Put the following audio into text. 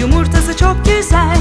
Yumurtası çok güzel.